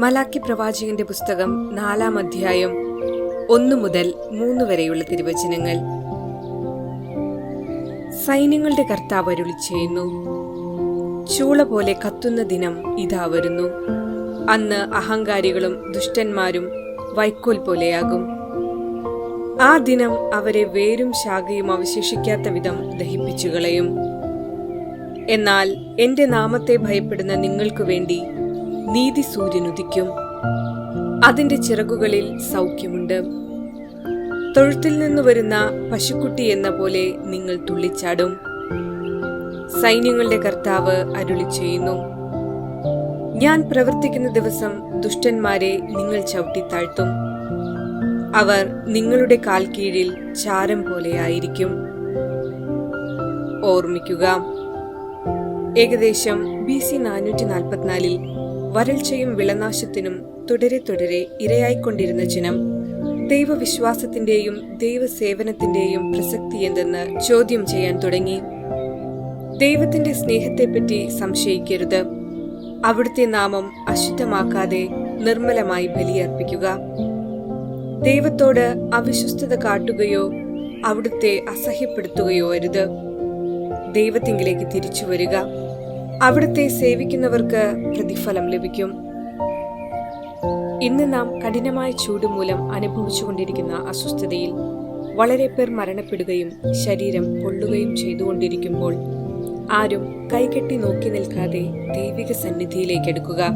മലാക്കി പ്രവാചകന്റെ പുസ്തകം നാലാം അധ്യായം ഒന്നു മുതൽ മൂന്ന് വരെയുള്ള തിരുവചനങ്ങൾ. സൈന്യങ്ങളുടെ കർത്താവ് അരുളി ചെയ്യുന്നു ചൂള പോലെ കത്തുന്ന ദിനം ഇതാ വരുന്നു. അന്ന് അഹങ്കാരികളും ദുഷ്ടന്മാരും വൈക്കോൽ പോലെയാകും. ആ ദിനം അവരെ വേരും ശാഖയും അവശേഷിക്കാത്ത വിധം ദഹിപ്പിച്ചു കളയും എന്നാൽ എന്റെ നാമത്തെ ഭയപ്പെടുന്ന നിങ്ങൾക്കു വേണ്ടി നീതി സൂര്യൻ ഉദിക്കും. അതിന്റെ ചിറകുകളിൽ സൗഖ്യമുണ്ട്. തൊഴുത്തിൽ നിന്ന് വരുന്ന പശുക്കുട്ടി എന്ന പോലെ നിങ്ങൾ തുള്ളിച്ചാടും. സൈന്യങ്ങളുടെ കർത്താവ് അരുളി ചെയ്യുന്നു. ഞാൻ പ്രവർത്തിക്കുന്ന ദിവസം ദുഷ്ടന്മാരെ നിങ്ങൾ ചവിട്ടിത്താഴ്ത്തും അവർ നിങ്ങളുടെ കാൽ കീഴിൽ ചാരം പോലെയായിരിക്കും ഓർമ്മിക്കുക. ഏകദേശം ബി സി നാനൂറ്റി നാൽപ്പത്തിനാലിൽ വരൾച്ചയും വിളനാശത്തിനും തുടരെ തുടരെ ഇരയായിക്കൊണ്ടിരുന്ന ജനം ദൈവവിശ്വാസത്തിന്റെയും ദൈവസേവനത്തിന്റെയും പ്രസക്തി എന്തെന്ന് ചോദ്യം ചെയ്യാൻ തുടങ്ങി. ദൈവത്തിന്റെ സ്നേഹത്തെപ്പറ്റി സംശയിക്കരുത്. അവിടുത്തെ നാമം അശുദ്ധമാക്കാതെ നിർമ്മലമായി ബലിയർപ്പിക്കുക. ദൈവത്തോട് അവിശ്വസ്തത കാട്ടുകയോ അവിടുത്തെ അസഹ്യപ്പെടുത്തുകയോ അരുത്. ദൈവത്തിങ്കിലേക്ക് തിരിച്ചു വരിക. അവിടുത്തെ സേവിക്കുന്നവർക്ക് പ്രതിഫലം ലഭിക്കും. ഇന്ന് നാം കഠിനമായ ചൂട് മൂലം അനുഭവിച്ചുകൊണ്ടിരിക്കുന്ന അസ്വസ്ഥതയിൽ വളരെ പേർ മരണപ്പെടുകയും ശരീരം പൊള്ളുകയും ചെയ്തുകൊണ്ടിരിക്കുമ്പോൾ ആരും കൈകെട്ടി നോക്കി നിൽക്കാതെ ദൈവിക സന്നിധിയിലേക്ക് എടുക്കുക.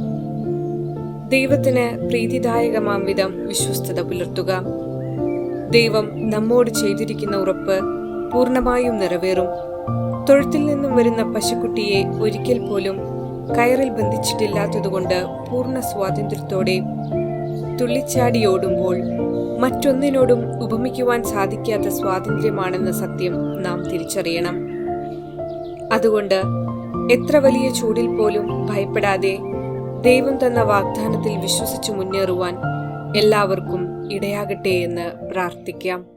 ദൈവത്തിന് പ്രീതിദായകമാം വിധം വിശ്വസ്തത പുലർത്തുക. ദൈവം നമ്മോട് ചെയ്തിരിക്കുന്ന ഉറപ്പ് പൂർണമായും നിറവേറും. തൊഴുത്തിൽ നിന്നും വരുന്ന പശുക്കുട്ടിയെ ഒരിക്കൽ പോലും കയറിൽ ബന്ധിച്ചിട്ടില്ലാത്തതുകൊണ്ട് പൂർണ സ്വാതന്ത്ര്യത്തോടെ തുള്ളിച്ചാടിയോടുമ്പോൾ മറ്റൊന്നിനോടും ഉപമിക്കുവാൻ സാധിക്കാത്ത സ്വാതന്ത്ര്യമാണെന്ന സത്യം നാം തിരിച്ചറിയണം. അതുകൊണ്ട് എത്ര വലിയ ചൂടിൽ പോലും ഭയപ്പെടാതെ ദൈവം തന്ന വാഗ്ദാനത്തിൽ വിശ്വസിച്ചു മുന്നേറുവാൻ എല്ലാവർക്കും ഇടയാകട്ടെ എന്ന് പ്രാർത്ഥിക്കാം.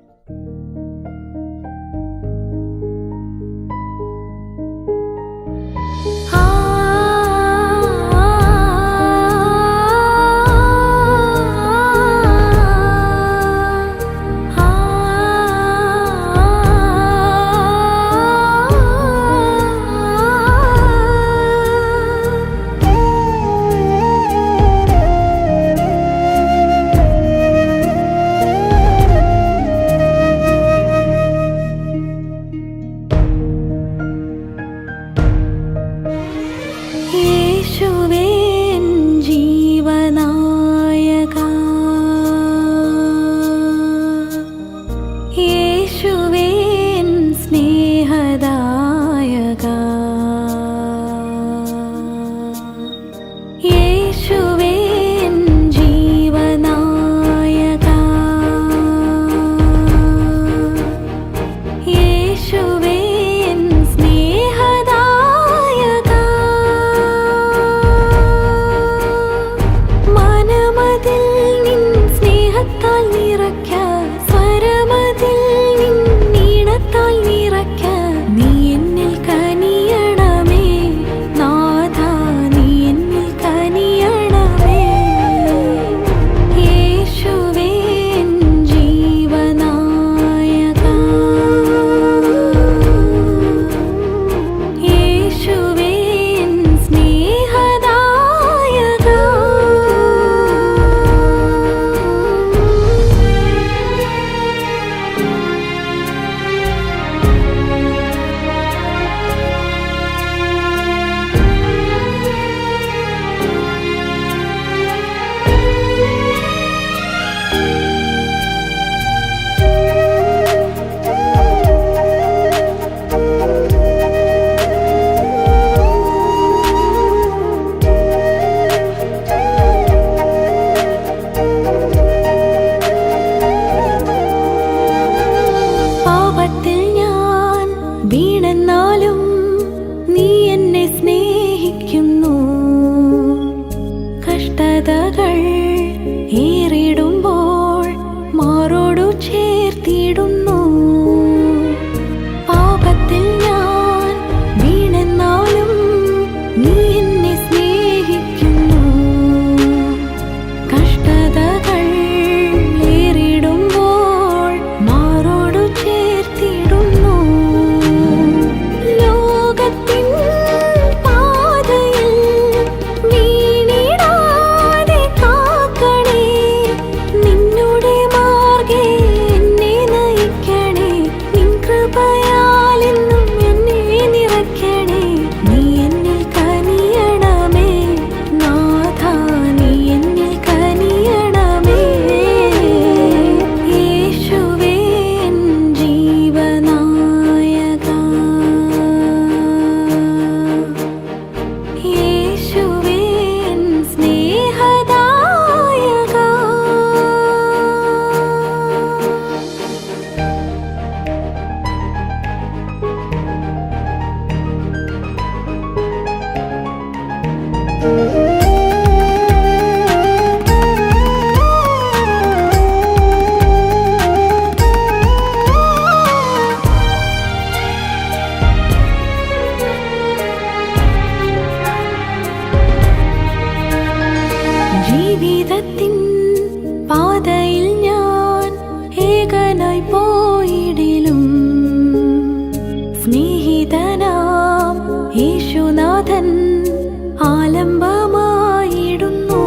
ഞാൻ വീണെന്നാലും ആലംബമായിടുന്നു.